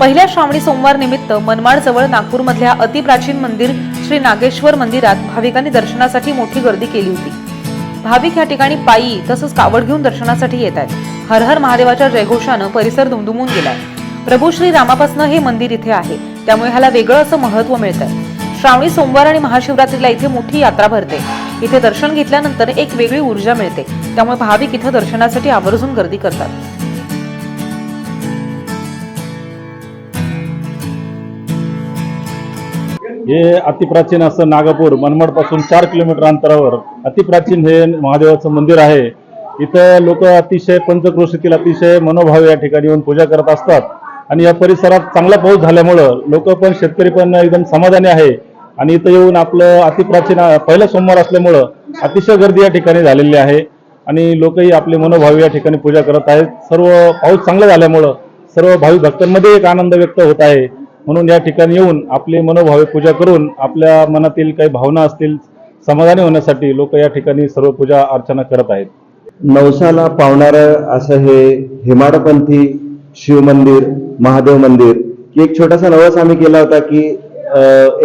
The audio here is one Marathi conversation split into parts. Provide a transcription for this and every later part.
पहिल्या श्रावणी सोमवार निमित्त मनमाड जवळ नागपूरमधल्या अतिप्राचीन मंदिर श्री नागेश्वर मंदिरात भाविकांनी दर्शनासाठी मोठी गर्दी केली होती. भाविक या ठिकाणी पायी तसंच कावड घेऊन दर्शनासाठी येत आहेत. हर हर महादेवाच्या जयघोषानं परिसर दुमदुमून गेलाय. प्रभू श्री रामापासनं हे मंदिर इथे आहे. त्यामुळे ह्याला वेगळं असं महत्त्व मिळतंय. श्रावणी सोमवार आणि महाशिवरात्रीला इथे मोठी यात्रा भरते. इथे दर्शन घेतल्यानंतर एक वेगळी ऊर्जा मिळते. त्यामुळे भाविक इथं दर्शनासाठी आवर्जून गर्दी करतात. हे अतिप्राचीन असं नागपूर मनमाडपासून चार किलोमीटर अंतरावर अतिप्राचीन हे महादेवाचं मंदिर आहे. इथं लोक अतिशय पंचक्रोशीतील अतिशय मनोभाव या ठिकाणी येऊन पूजा करत असतात. आणि या परिसरात चांगला पाऊस झाल्यामुळं लोक पण शेतकरी पण एकदम समाधानी आहे. आणि इथं येऊन आपलं अतिप्राचीन पहिला सोमवार असल्यामुळं अतिशय गर्दी या ठिकाणी झालेली आहे. आणि लोकही आपले मनोभाव या ठिकाणी पूजा करत आहेत. सर्व पाऊस चांगला झाल्यामुळं सर्व भाविक भक्तांमध्ये एक आनंद व्यक्त होत आहे. म्हणून या ठिकाणी येऊन आपली मनोभावे पूजा करून आपल्या मनातील काही भावना असतील समाधानी होण्यासाठी लोक या ठिकाणी सर्व पूजा अर्चना करत आहेत. नवसाला पावणारं असं हे हिमाडपंथी शिवमंदिर महादेव मंदिर की एक छोटासा नवस आम्ही केला होता की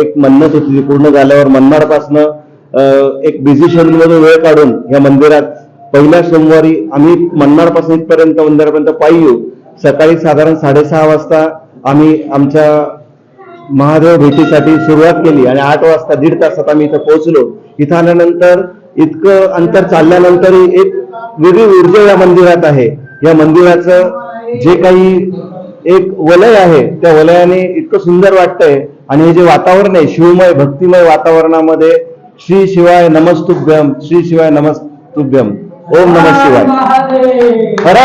एक मन्नत होती ती पूर्ण झाल्यावर मनमाडपासनं एक बिझी शेड्यूलमधून वेळ काढून या मंदिरात पहिल्या सोमवारी आम्ही मनमाडपासून इथपर्यंत मंदिरापर्यंत पायी येऊ सकाळी साधारण साडेसहा वाजता आम्ही आमच्या महादेव भेटीसाठी सुरुवात केली आणि आठ वाजता दीड तासात आम्ही इथं पोहोचलो. इथं आल्यानंतर इतकं अंतर चालल्यानंतरही एक वेगळी ऊर्जा या मंदिरात आहे. या मंदिराचं जे काही एक वलय आहे त्या वलयाने इतकं सुंदर वाटतंय. आणि हे जे वातावरण आहे शिवमय भक्तिमय वातावरणामध्ये श्री शिवाय नमस्तुभ्यम श्री शिवाय नमस्तुभ्यम ओम नमः शिवाय. हर